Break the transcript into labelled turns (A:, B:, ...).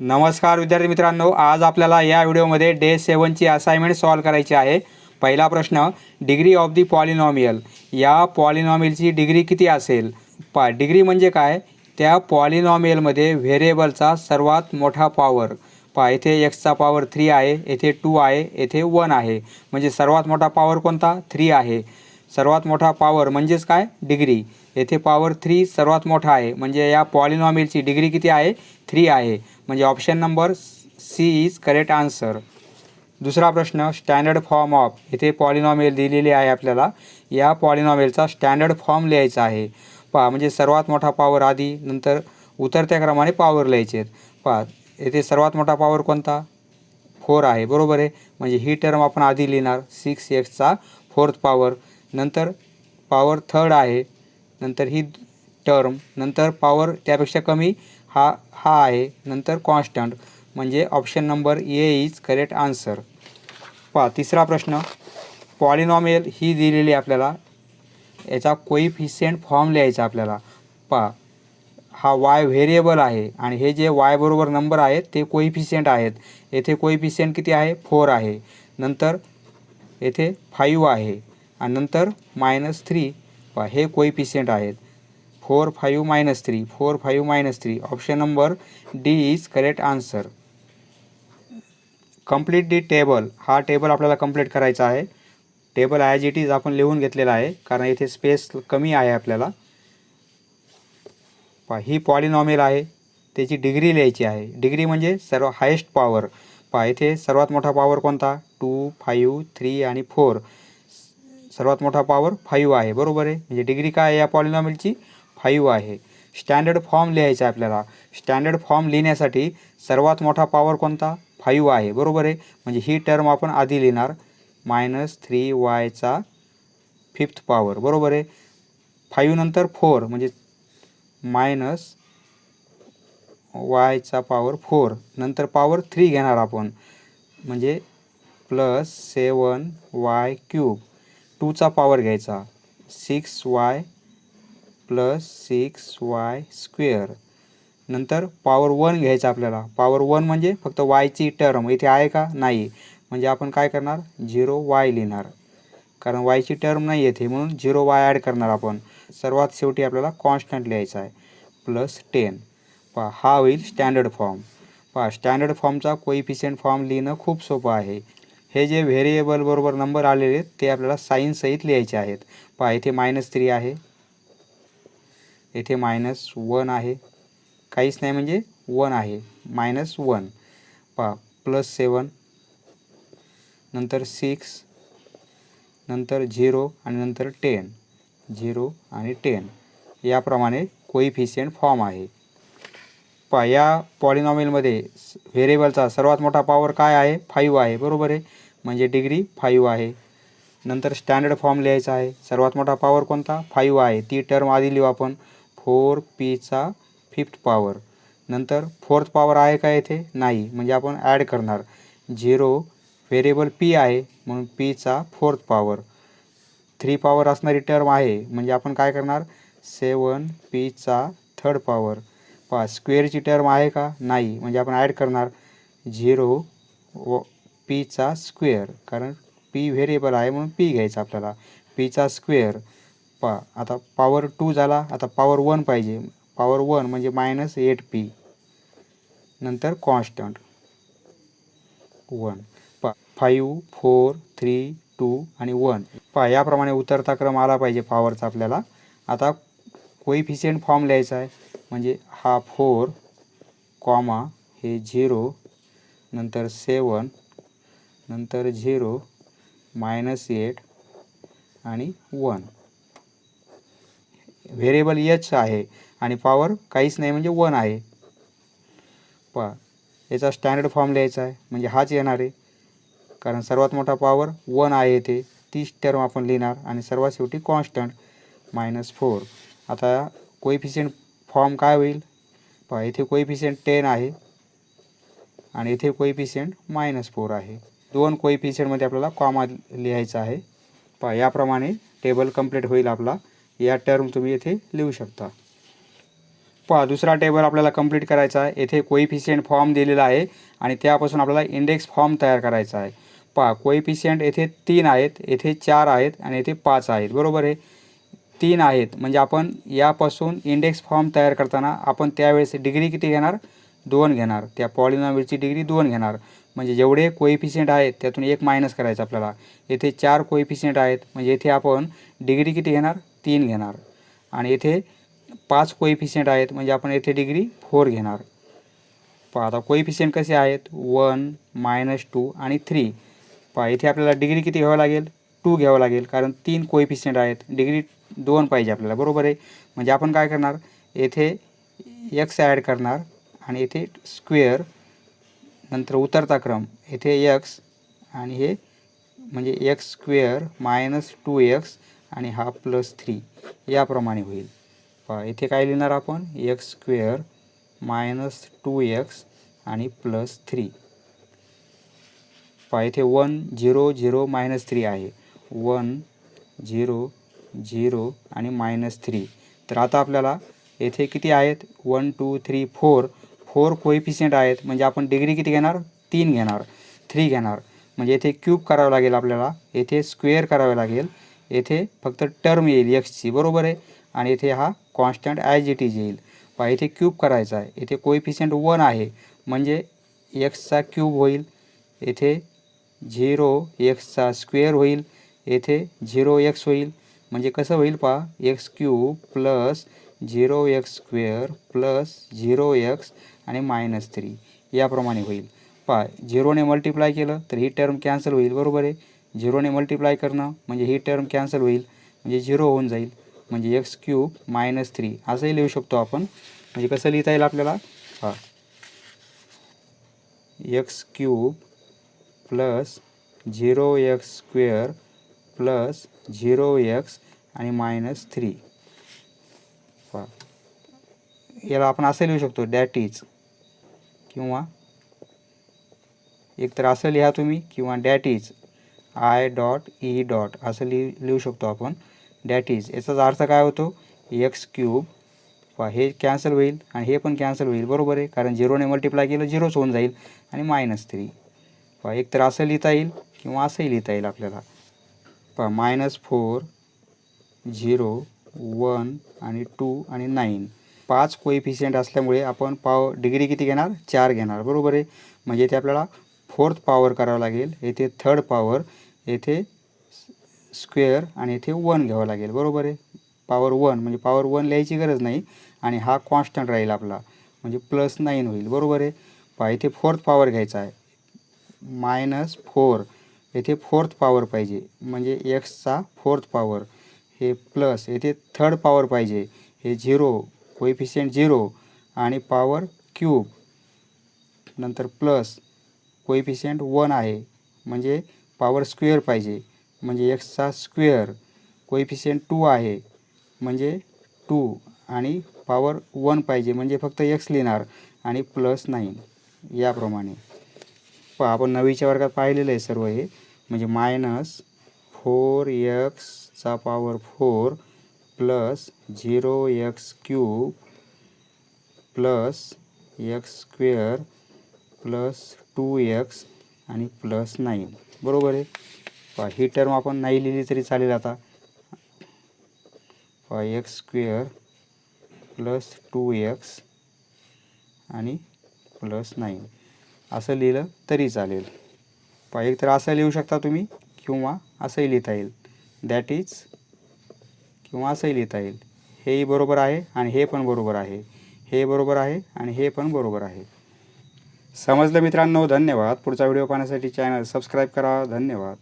A: नमस्कार विद्यार्थी मित्रांनो आज आपल्याला या व्हिडिओमध्ये डे सेवनची असाइनमेंट सॉल्व करायची आहे. पहिला प्रश्न डिग्री ऑफ दी पॉलिनॉमियल या पॉलिनॉमियलची डिग्री किती असेल? पा डिग्री म्हणजे काय? त्या पॉलिनॉमियलमध्ये व्हेरिएबलचा सर्वात मोठा पॉवर पा येथे एक्सचा पॉवर थ्री आहे येथे टू आहे येथे वन आहे. म्हणजे सर्वात मोठा पॉवर कोणता? थ्री आहे. सर्वात मोठा पॉवर म्हणजेच काय? डिग्री येथे पॉवर थ्री सर्वात मोठा आहे. म्हणजे या पॉलिनॉमिलची डिग्री किती आहे? थ्री आहे. म्हणजे option number C is correct answer दुसरा प्रश्न स्टँडर्ड फॉर्म ऑफ इथे पॉलिनॉमियल दिलेली आहे आपल्याला. या पॉलिनॉमियलचा स्टँडर्ड फॉर्म लिहायचा आहे. पहा म्हणजे सर्वात मोठा पॉवर आधी नंतर उतरत्या क्रमाने पॉवर लिहायचे आहेत. पहा येथे सर्वात मोठा पॉवर कोणता? फोर आहे. बरोबर आहे? म्हणजे ही टर्म आपण आधी लिहिणार. सिक्स एक्सचा फोर्थ पॉवर नंतर पॉवर थर्ड आहे. नंतर ही टर्म नंतर पॉवर त्यापेक्षा कमी हा हा आहे. नंतर कॉन्स्टंट म्हणजे option number A is correct answer पहा तिसरा प्रश्न. पॉलिनॉमियल ही दिलेली आपल्याला. याचा कोइफिसियंट फॉर्म लिहायचा आपल्याला. पहा हा वाय व्हेरिएबल आहे आणि हे जे वाय बरोबर नंबर आहेत ते कोइफिशियंट आहेत. येथे कोइफिशियंट किती आहे? फोर आहे. नंतर येथे फाईव्ह आहे. आणि नंतर मायनस थ्री पहा हे कोइफिशियंट आहेत. Four five minus three four five minus three option number D is correct answer complete the table हा टेबल आपल्याला कंप्लीट करायचा आहे. टेबल ॲज इट इज आपण लिहून घेतलेला आहे कारण इथे स्पेस कमी आहे आपल्याला. पा ही पॉलिनॉमियल आहे. त्याची डिग्री लिहायची आहे. डिग्री म्हणजे सर्व हायेस्ट पॉवर पहा इथे सर्वात मोठा पॉवर कोणता? टू फाईव्ह थ्री आणि फोर सर्वात मोठा पॉवर फाईव्ह आहे बरोबर आहे? म्हणजे डिग्री काय आहे या पॉलिनॉमिलची फाईव्ह आहे. स्टँडर्ड फॉर्म लिहायचा आहे आपल्याला. स्टँडर्ड फॉर्म लिहिण्यासाठी सर्वात मोठा पॉवर कोणता? फाईव्ह आहे बरोबर आहे? म्हणजे ही टर्म आपण आधी लिहिणार. मायनस थ्री वायचा फिफ्थ पॉवर बरोबर आहे? फाईव्ह नंतर फोर म्हणजे मायनस वायचा पॉवर फोर नंतर पॉवर थ्री घेणार आपण. म्हणजे प्लस सेवन वाय क्यूब टूचा पॉवर घ्यायचा. Six Y plus six Y square नंतर पॉवर वन घ्यायचा आपल्याला. पॉवर वन म्हणजे फक्त वायची टर्म इथे आहे का? नाही. म्हणजे आपण काय करणार? झिरो वाय लिहिणार. कारण वायची टर्म नाही येते म्हणून झिरो वाय ॲड करणार आपण. सर्वात शेवटी आपल्याला कॉन्स्टंट लिहायचा आहे. प्लस टेन पहा हा होईल स्टँडर्ड फॉर्म पहा स्टँडर्ड फॉर्मचा कोइफिशियंट फॉर्म लिहिणं खूप सोपं आहे. हे जे व्हेरिएबल बरोबर नंबर आलेले आहेत ते आपल्याला साईनसहित लिहायचे आहेत. पहा इथे मायनस थ्री आहे. येथे मायनस वन आहे. काहीच नाही म्हणजे वन आहे. मायनस वन पहा प्लस सेवन नंतर सिक्स नंतर झिरो आणि नंतर टेन झिरो आणि टेन याप्रमाणे कोइफिशियंट फॉर्म आहे. पहा या पॉलिनॉमिलमध्ये व्हेरिएबलचा सर्वात मोठा पॉवर काय आहे? फाईव्ह आहे. बरोबर आहे? म्हणजे डिग्री फाईव्ह आहे. नंतर स्टँडर्ड फॉर्म लिहायचा आहे. सर्वात मोठा पॉवर कोणता? फाईव्ह आहे. ती टर्म आधी लिहू आपण. फोर पीचा फिफ्थ पॉवर नंतर फोर्थ पॉवर आहे का येथे? नाही. म्हणजे आपण ॲड करणार. झिरो व्हेरिएबल पी आहे. म्हणून पीचा फोर्थ पॉवर थ्री पॉवर असणारी टर्म आहे. म्हणजे आपण काय करणार? सेवन पीचा थर्ड पॉवर पा स्क्वेअरची टर्म आहे का? नाही. म्हणजे आपण ॲड करणार. झिरो व पीचा स्क्वेअर कारण पी व्हेरिएबल आहे म्हणून पी घ्यायचा आपल्याला. पीचा स्क्वेअर पा आता पॉवर टू झाला आता पॉवर वन पाहिजे. पॉवर वन म्हणजे मायनस एट पी नंतर कॉन्स्टंट वन पा फाईव्ह फोर थ्री टू आणि वन पा याप्रमाणे उतरता क्रम आला पाहिजे पॉवरचा आपल्याला. आता कोइफिशियंट फॉर्म लिहायचा आहे. म्हणजे हा फोर कॉमा हे झिरो नंतर सेवन नंतर झिरो मायनस एट आणि वन. व्हेरिएबल एच आहे आणि पॉवर काहीच नाही म्हणजे वन आहे. पा याचा स्टँडर्ड फॉर्म लिहायचा आहे म्हणजे हाच येणार आहे. कारण सर्वात मोठा पॉवर वन आहे ते तीच टर्म आपण लिहिणार आणि सर्वात शेवटी कॉन्स्टंट मायनस फोर आता कोइफिशियंट फॉर्म काय होईल? पहा इथे कोइफिशियंट टेन आहे आणि इथे कोइफिशियंट मायनस फोर आहे. दोन कोइफिशियंटमध्ये आपल्याला कॉमा लिहायचा आहे. पहा याप्रमाणे टेबल कंप्लीट होईल आपला. या टर्म तुम्ही येथे लिहू शकता. पहा दुसरा टेबल आपल्याला कंप्लीट करायचा आहे. येथे कोइफिशियंट फॉर्म दिलेला आहे आणि त्यापासून आपल्याला इंडेक्स फॉर्म तयार करायचा आहे. पहा कोइफिशियंट येथे तीन आहेत येथे चार आहेत आणि येथे पाच आहेत. बरोबर आहे? तीन आहेत. म्हणजे आपण यापासून इंडेक्स फॉर्म तयार करताना आपण त्यावेळेस डिग्री किती घेणार? दोन घेणार. त्या पॉलिनॉमिलची डिग्री दोन घेणार. म्हणजे जेवढे कोइफिशियंट आहेत त्यातून एक मायनस करायचं आपल्याला. येथे चार कोइफिशियंट आहेत म्हणजे येथे आपण डिग्री किती घेणार? तीन घेणार. आणि येथे पाच कोइफिशियंट आहेत म्हणजे आपण येथे डिग्री फोर घेणार. पहा आता कोइफिशियंट कसे आहेत? वन मायनस टू आणि थ्री पहा इथे आपल्याला डिग्री किती घ्यावं लागेल? टू घ्यावं लागेल कारण तीन कोइफिशियंट आहेत. डिग्री दोन पाहिजे आपल्याला बरोबर आहे? म्हणजे आपण काय करणार? येथे एक्स ॲड करणार. आणि येथे स्क्वेअर नंतर उतरता क्रम. येथे एक्स आणि हे म्हणजे X square minus two X आणि हा प्लस थ्री. याप्रमाणे होईल. पहा इथे काय लिहिणार आपण? X square minus two X आणि प्लस थ्री. पहा येथे one zero zero minus three आहे. वन झिरो झिरो आणि मायनस थ्री. तर आता आपल्याला येथे किती आहेत? One two three four four coefficient आहेत म्हणजे आपण डिग्री किती घेणार? तीन घेणार थ्री घेणार. म्हणजे येथे क्यूब करावं लागेल आपल्याला येथे स्क्वेअर करावे लागेल येथे फक्त टर्म येईल एक्सची बरोबर आहे? आणि येथे हा कॉन्स्टंट ॲज इट इज येईल. पहा इथे क्यूब करायचा आहे येथे कोइफिशियंट वन आहे म्हणजे एक्सचा क्यूब होईल येथे झिरो एक्सचा स्क्वेअर होईल येथे झिरो एक्स होईल. म्हणजे कसं होईल पहा X cube plus zero X square plus zero X आणि मायनस थ्री याप्रमाणे होईल. पहा झिरोने मल्टिप्लाय केलं तर ही टर्म कॅन्सल होईल बरोबर आहे? झिरोने मल्टिप्लाय करणं म्हणजे ही टर्म कॅन्सल होईल म्हणजे झिरो होऊन जाईल. म्हणजे एक्स क्यूब मायनस थ्री असंही लिहू शकतो आपण. म्हणजे कसं लिहिता येईल आपल्याला? हा. X cube plus zero X square plus zero X आणि मायनस थ्री. याला आपण असं लिहू शकतो डॅट इज किंवा एक तर असं लिहा तुम्ही किंवा that is I dot E dot असं लिह लिहू शकतो आपण डॅट इज याचाच अर्थ काय होतो? एक्स क्यूब पहा हे कॅन्सल होईल आणि हे पण कॅन्सल होईल बरोबर आहे? कारण झिरोने मल्टिप्लाय केलं झिरोच होऊन जाईल आणि मायनस थ्री पहा एक तर असं लिहिता येईल किंवा असंही लिहिता येईल आपल्याला. पहा मायनस फोर झिरो वन आणि टू आणि नाईन पाच कोइफिशियंट असल्यामुळे आपण पाव डिग्री किती घेणार? चार घेणार. बरोबर आहे? म्हणजे इथे आपल्याला फोर्थ पॉवर करावं लागेल. येथे थर्ड पॉवर येथे स्क्वेअर आणि येथे वन घ्यावं लागेल. बरोबर आहे? पॉवर वन म्हणजे पॉवर वन लिहायची गरज नाही आणि हा कॉन्स्टंट राहील आपला. म्हणजे प्लस नाईन होईल. बरोबर आहे? पहा इथे फोर्थ पॉवर घ्यायचा आहे. मायनस फोर येथे फोर्थ पॉवर पाहिजे. म्हणजे एक्सचा फोर्थ पॉवर हे प्लस येथे थर्ड पॉवर पाहिजे. हे झिरो कोएफिशियंट झिरो आणि पॉवर क्यूब नंतर प्लस कोएफिशियंट वन आहे. म्हणजे पॉवर स्क्वेअर पाहिजे. म्हणजे एक्सचा स्क्वेअर कोएफिशियंट टू आहे. म्हणजे टू आणि पॉवर वन पाहिजे. म्हणजे फक्त एक्स लिहिणार आणि प्लस नाईन याप्रमाणे. प आपण नवीच्या वर्गात पाहिलेलं आहे सर्व हे. म्हणजे मायनस फोर एक्सचा power four plus zero X cube plus X square plus two X आणि प्लस नाईन. बरोबर आहे? पहा ही टर्म आपण नाही लिहिली तरी चालेल आता. पहा X square plus two X आणि प्लस नाईन. असं लिहिलं तरी चालेल. पहा एक तर असं लिहू शकता तुम्ही किंवा असंही लिहिता येईल. दॅट इज किंवा असंही लिहिता येईल. हेही बरोबर आहे आणि हे पण बरोबर आहे. हे बरोबर आहे आणि हे पण बरोबर आहे. समजलं मित्रांनो? धन्यवाद. पुढचा व्हिडिओ पाहण्यासाठी चॅनल सबस्क्राईब करा. धन्यवाद.